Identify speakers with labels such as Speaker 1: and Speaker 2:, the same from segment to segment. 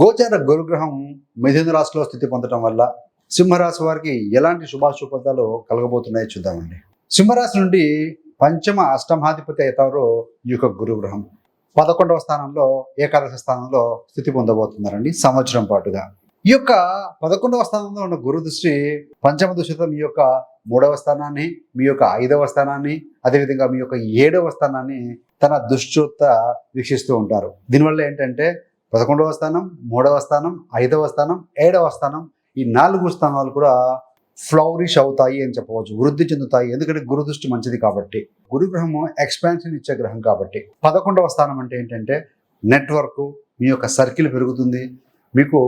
Speaker 1: గోచార గురుగ్రహం మిథున రాశిలో స్థితి పొందడం వల్ల సింహరాశి వారికి ఎలాంటి శుభాశుభతాలు కలగబోతున్నాయో చూద్దామండి. సింహరాశి నుండి పంచమ అష్టమాధిపతి అవుతారో ఈ యొక్క గురుగ్రహం. పదకొండవ స్థానంలో ఏకాదశ స్థానంలో స్థితి పొందబోతున్నారండి సంవత్సరం పాటుగా. ఈ యొక్క పదకొండవ స్థానంలో ఉన్న గురు దృష్టి పంచమ దృష్టితో మీ యొక్క మూడవ స్థానాన్ని మీ యొక్క ఐదవ స్థానాన్ని అదేవిధంగా మీ యొక్క ఏడవ స్థానాన్ని తన దృష్టితో వీక్షిస్తూ ఉంటారు. దీనివల్ల ఏంటంటే పదకొండవ స్థానం మూడవ స్థానం ఐదవ స్థానం ఏడవ స్థానం ఈ నాలుగు స్థానాలు కూడా ఫ్లౌరిష్ అవుతాయి అని చెప్పవచ్చు వృద్ధి చెందుతాయి. ఎందుకంటే గురు దృష్టి మంచిది కాబట్టి. గురు గ్రహము ఎక్స్పాన్షన్ ఇచ్చే గ్రహం కాబట్టి. పదకొండవ స్థానం అంటే ఏంటంటే నెట్వర్క్ మీ యొక్క సర్కిల్ పెరుగుతుంది. మీకు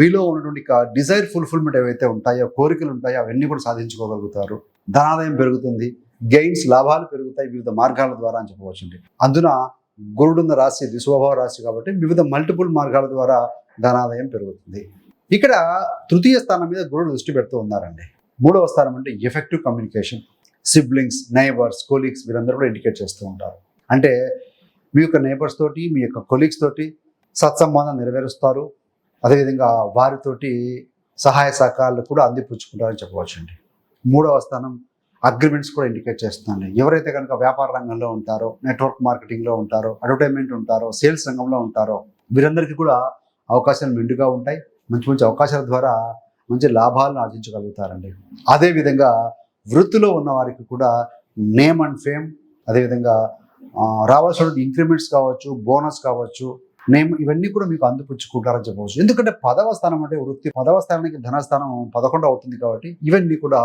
Speaker 1: మీలో ఉన్నటువంటి డిజైర్ ఫుల్ఫిల్మెంట్ ఏవైతే ఉంటాయో కోరికలు ఉంటాయో అవన్నీ కూడా సాధించుకోగలుగుతారు. ధనాదాయం పెరుగుతుంది. గెయిన్స్ లాభాలు పెరుగుతాయి వివిధ మార్గాల ద్వారా అని చెప్పవచ్చండి. అందున గురుడున్న రాశి ఇది స్వభావ రాశి కాబట్టి వివిధ మల్టిపుల్ మార్గాల ద్వారా ధనాదాయం పెరుగుతుంది. ఇక్కడ తృతీయ స్థానం మీద గురుడు దృష్టి పెడుతూ ఉన్నారండి. మూడవ స్థానం అంటే effective communication siblings neighbours colleagues వీరందరూ కూడా ఇండికేట్ చేస్తూ ఉంటారు. అంటే మీ యొక్క నైబర్స్ తోటి మీ యొక్క కొలీగ్స్ తోటి సత్సంబంధం నెరవేరుస్తారు. అదేవిధంగా వారితోటి సహాయ సహకారాలు కూడా అందిపుచ్చుకుంటారని చెప్పవచ్చండి. మూడవ స్థానం అగ్రిమెంట్స్ కూడా ఇండికేట్ చేస్తుందండి ఎవరైతే కనుక వ్యాపార రంగంలో ఉంటారో నెట్వర్క్ మార్కెటింగ్లో ఉంటారో అడ్వర్టైన్మెంట్ ఉంటారో సేల్స్ రంగంలో ఉంటారో వీరందరికీ కూడా అవకాశాలు మెండుగా ఉంటాయి. మంచి మంచి అవకాశాల ద్వారా మంచి లాభాలను ఆర్జించగలుగుతారండి. అదేవిధంగా వృత్తిలో ఉన్న వారికి కూడా నేమ్ అండ్ ఫేమ్ అదేవిధంగా రావాల్సిన ఇంక్రిమెంట్స్ కావచ్చు బోనస్ కావచ్చు నేమ్ ఇవన్నీ కూడా మీకు అందిపుచ్చుకుంటారని చెప్పవచ్చు. ఎందుకంటే పదవ స్థానం అంటే వృత్తి పదవ స్థానానికి ధనస్థానం పదకొండు అవుతుంది కాబట్టి ఇవన్నీ కూడా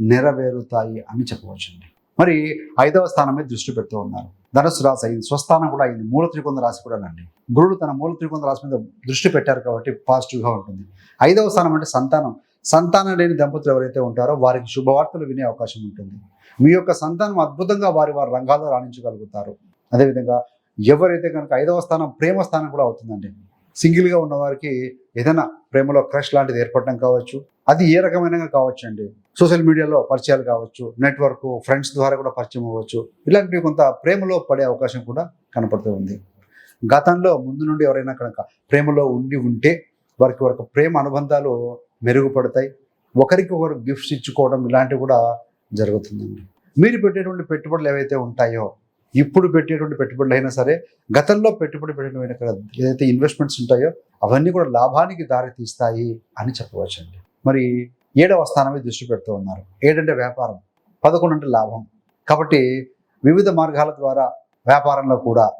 Speaker 1: నెరవేరుతాయి అని చెప్పవచ్చండి మరి ఐదవ స్థానం మీద దృష్టి పెడుతూ ఉన్నారు. ధనుసు రాశి అయింది. స్వస్థానం కూడా అయింది. మూల త్రికోణ రాశి కూడా అండి గురుడు తన మూల త్రికోణ రాశి మీద దృష్టి పెట్టారు కాబట్టి పాజిటివ్గా ఉంటుంది. ఐదవ స్థానం అంటే సంతానం. సంతానం లేని దంపతులు ఎవరైతే ఉంటారో వారికి శుభవార్తలు వినే అవకాశం ఉంటుంది. మీ యొక్క సంతానం అద్భుతంగా వారి వారి రంగాల్లో రాణించగలుగుతారు. అదేవిధంగా ఎవరైతే కనుక ఐదవ స్థానం ప్రేమ స్థానం కూడా అవుతుందండి. సింగిల్గా ఉన్నవారికి ఏదైనా ప్రేమలో క్రష్ లాంటిది ఏర్పడడం కావచ్చు. అది ఏ రకమైన కావచ్చు అండి సోషల్ మీడియాలో పరిచయాలు కావచ్చు నెట్వర్క్ ఫ్రెండ్స్ ద్వారా కూడా పరిచయం అవ్వచ్చు. ఇలాంటివి కొంత ప్రేమలో పడే అవకాశం కూడా కనపడుతూ ఉంది. గతంలో ముందు నుండి ఎవరైనా కనుక ప్రేమలో ఉండి ఉంటే వారికి వారికి ప్రేమ అనుబంధాలు మెరుగుపడతాయి. ఒకరికి ఒకరు గిఫ్ట్స్ ఇచ్చుకోవడం ఇలాంటివి కూడా జరుగుతుందండి. మీరు పెట్టేటువంటి పెట్టుబడులు ఏవైతే ఉంటాయో ఇప్పుడు పెట్టేటువంటి పెట్టుబడులు అయినా సరే గతంలో పెట్టుబడి పెట్టిన ఏదైతే ఇన్వెస్ట్మెంట్స్ ఉంటాయో అవన్నీ కూడా లాభానికి దారి తీస్తాయి అని చెప్పవచ్చండి. మరి ఏడవ స్థానమే దృష్టి పెడుతూ ఉన్నారు. ఏడంటే వ్యాపారం పదకొండు అంటే లాభం. కాబట్టి వివిధ మార్గాల ద్వారా వ్యాపారంలో కూడా